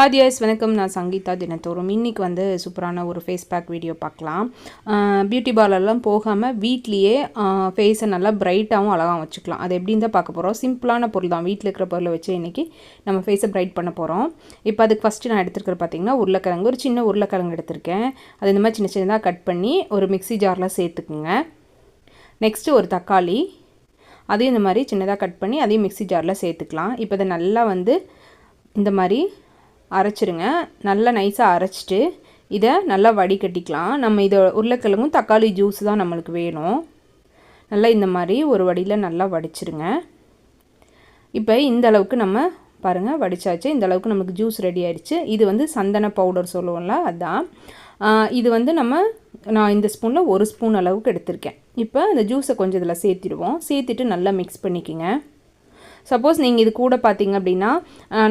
ஆதியாஸ் வணக்கம். நான் சங்கீதா தினத்தோறும். இன்றைக்கி வந்து சூப்பரான ஒரு ஃபேஸ் பேக் வீடியோ பார்க்கலாம். பியூட்டி பார்லர்லாம் போகாமல் வீட்லேயே ஃபேஸை நல்லா பிரைட்டாகவும் அழகாக வச்சுக்கலாம். அது எப்படின்னு தான் பார்க்க போகிறோம் சிம்பிளான பொருள் தான். வீட்டில் இருக்கிற பொருளை வச்சு இன்றைக்கி நம்ம ஃபேஸை பிரைட் பண்ண போகிறோம் இப்போ அதுக்கு ஃபஸ்ட்டு நான் எடுத்துருக்கிற பார்த்திங்கன்னா உருளைக்கிழங்கு. ஒரு சின்ன உருளைக்கிழங்கு எடுத்திருக்கேன். அது இந்த மாதிரி சின்ன சின்னதாக கட் பண்ணி ஒரு மிக்சி ஜாரில் சேர்த்துக்குங்க. நெக்ஸ்ட்டு ஒரு தக்காளி. அதையும் இந்த மாதிரி சின்னதாக கட் பண்ணி அதையும் மிக்சி ஜாரில் சேர்த்துக்கலாம். இப்போ இதை நல்லா வந்து இந்த மாதிரி அரைச்சிருங்க. நல்லா நைஸாக அரைச்சிட்டு இதை நல்லா வடிகட்டிக்கலாம் நம்ம இதை உருளைக்கிழங்கும் தக்காளி ஜூஸ் தான் நம்மளுக்கு வேணும். நல்லா இந்த மாதிரி ஒரு வடியில் நல்லா வடிச்சிருங்க. இப்போ இந்த அளவுக்கு நம்ம பாருங்கள் வடித்தாச்சு இந்த அளவுக்கு நமக்கு ஜூஸ் ரெடி ஆயிடுச்சு. இது வந்து சந்தன பவுடர் சொல்லுவோம்ல அதுதான் இது வந்து நம்ம நான் இந்த ஸ்பூனில் ஒரு ஸ்பூன் அளவுக்கு எடுத்திருக்கேன். இப்போ இந்த ஜூஸை கொஞ்சம் இதில் சேர்த்திடுவோம். சேர்த்துட்டு நல்லா மிக்ஸ் பண்ணிக்கோங்க. சப்போஸ் நீங்கள் இது கூட பார்த்தீங்க அப்படின்னா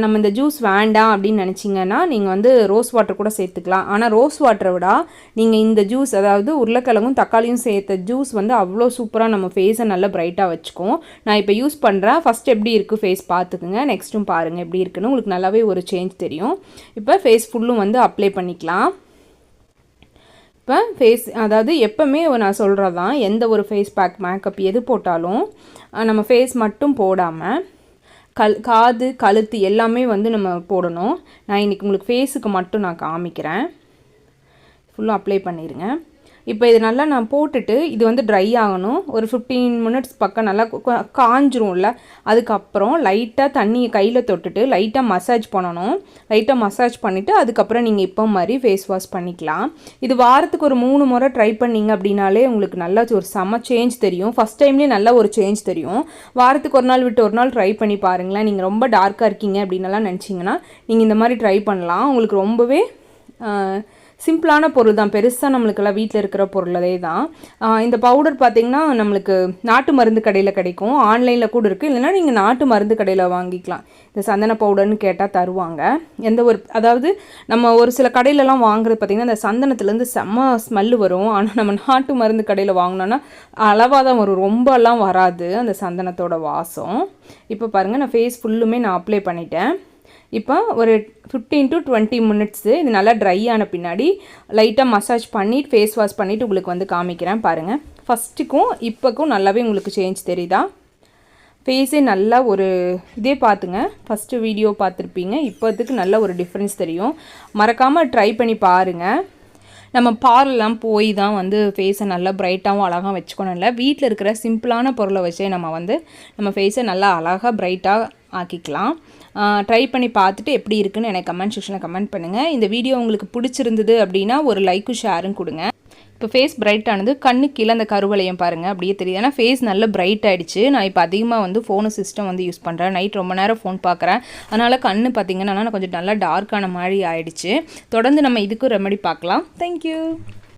நம்ம இந்த ஜூஸ் வேண்டாம் அப்படின்னு நினச்சிங்கன்னா நீங்கள் வந்து ரோஸ் வாட்டர் கூட சேர்த்துக்கலாம். ஆனால் ரோஸ் வாட்டரை விட நீங்கள் இந்த ஜூஸ் அதாவது உருளைக்கிழங்கும் தக்காளியும் சேர்த்த ஜூஸ் வந்து அவ்வளோ சூப்பராக நம்ம ஃபேஸை நல்லா ப்ரைட்டாக வச்சுக்கும். நான் இப்போ யூஸ் பண்ணுறேன் ஃபஸ்ட் எப்படி இருக்குது ஃபேஸ் பார்த்துக்குங்க நெக்ஸ்ட்டும் பாருங்கள் எப்படி இருக்குன்னு உங்களுக்கு நல்லாவே ஒரு சேஞ்ச் தெரியும். இப்போ ஃபேஸ் ஃபுல்லும் வந்து அப்ளை பண்ணிக்கலாம். இப்போ ஃபேஸ் அதாவது எப்போவுமே நான் சொல்கிறது தான் எந்த ஒரு ஃபேஸ் பேக் மேக்கப் எது போட்டாலும் நம்ம ஃபேஸ் மட்டும் போடாமல் கல் காது கழுத்து எல்லாமே வந்து நம்ம போடணும். நான் இன்றைக்கி உங்களுக்கு ஃபேஸுக்கு மட்டும் நான் காமிக்கிறேன். ஃபுல்லாக அப்ளை பண்ணிடுங்க இப்போ இது நல்லா நான் போட்டுட்டு இது வந்து ட்ரை ஆகணும். ஒரு ஃபிஃப்டீன் மினிட்ஸ் பக்கம் நல்லா காஞ்சிரும்ல. அதுக்கப்புறம் லைட்டாக தண்ணியை கையில் தொட்டுட்டு லைட்டாக மசாஜ் பண்ணணும். லைட்டாக மசாஜ் பண்ணிவிட்டு அதுக்கப்புறம் நீங்கள் இப்போ மாதிரி ஃபேஸ் வாஷ் பண்ணிக்கலாம். இது வாரத்துக்கு ஒரு மூணு முறை ட்ரை பண்ணிங்க அப்படின்னாலே உங்களுக்கு நல்லா ஒரு செம சேஞ்ச் தெரியும். ஃபஸ்ட் டைம்லேயே நல்ல ஒரு சேஞ்ச் தெரியும். வாரத்துக்கு ஒரு நாள் விட்டு ஒரு நாள் ட்ரை பண்ணி பாருங்களேன். நீங்கள் ரொம்ப டார்க்காக இருக்கீங்க அப்படின்னலாம் நினச்சிங்கன்னா நீங்கள் இந்த மாதிரி ட்ரை பண்ணலாம். உங்களுக்கு ரொம்பவே சிம்பிளான பொருள் தான். பெருசாக நம்மளுக்கெல்லாம் வீட்டில் இருக்கிற பொருளே தான். இந்த பவுடர் பார்த்திங்கன்னா நம்மளுக்கு நாட்டு மருந்து கடையில் கிடைக்கும். ஆன்லைனில் கூட இருக்குது இல்லைனா நீங்கள் நாட்டு மருந்து கடையில் வாங்கிக்கலாம். இந்த சந்தன பவுடர்னு கேட்டால் தருவாங்க. எந்த ஒரு அதாவது நம்ம ஒரு சில கடையிலலாம் வாங்குறது பார்த்திங்கன்னா இந்த சந்தனத்துலேருந்து செம்ம ஸ்மெல்லு வரும். ஆனால் நம்ம நாட்டு மருந்து கடையில் வாங்கினோன்னா அளவாக தான் வரும். ரொம்பலாம் வராது அந்த சந்தனத்தோட வாசம். இப்போ பாருங்கள் நான் ஃபேஸ் ஃபுல்லுமே நான் அப்ளை பண்ணிட்டேன். இப்போ ஒரு ஃபிஃப்டீன் டு டுவெண்ட்டி மினிட்ஸு இது நல்லா ட்ரை ஆன பின்னாடி லைட்டாக மசாஜ் பண்ணி ஃபேஸ் வாஷ் பண்ணிவிட்டு உங்களுக்கு வந்து காமிக்கிறேன் பாருங்கள் ஃபஸ்ட்டுக்கும் இப்போக்கும் நல்லாவே உங்களுக்கு சேஞ்ச் தெரியுதா? ஃபேஸே நல்லா ஒரு இதே பார்த்துங்க. ஃபஸ்ட்டு வீடியோ பார்த்துருப்பீங்க. இப்போதுக்கு நல்ல ஒரு டிஃப்ரென்ஸ் தெரியும். மறக்காமல் ட்ரை பண்ணி பாருங்கள் நம்ம பார்லாம் போய் தான் வந்து ஃபேஸை நல்லா ப்ரைட்டாகவும் அழகாக வச்சுக்கணும் இல்லை. வீட்டில் இருக்கிற சிம்பிளான பொருளை வச்சே நம்ம வந்து நம்ம ஃபேஸை நல்லா அழகாக ப்ரைட்டாக ஆக்கிக்கலாம். ட்ரை பண்ணி பார்த்துட்டு எப்படி இருக்குன்னு எனக்கு கமெண்ட் செக்ஷனில் கமெண்ட் பண்ணுங்கள் இந்த வீடியோ உங்களுக்கு பிடிச்சிருந்தது அப்படின்னா ஒரு லைக்கும் ஷேரும் கொடுங்க. இப்போ ஃபேஸ் பிரைட் ஆனது கண்ணு கீழே அந்த கருவளையம் பாருங்கள் அப்படியே தெரியுது. ஏன்னா ஃபேஸ் நல்ல பிரைட் ஆகிடுச்சு நான் இப்போ அதிகமாக வந்து ஃபோனு சிஸ்டம் வந்து யூஸ் பண்ணுறேன் நைட் ரொம்ப நேரம் ஃபோன் பார்க்குறேன். அதனால் கண்ணு பார்த்திங்கன்னா கொஞ்சம் நல்லா டார்க்கான மாதிரி ஆகிடுச்சு தொடர்ந்து நம்ம இதுக்கும் ரெமெடி பார்க்கலாம். தேங்க்யூ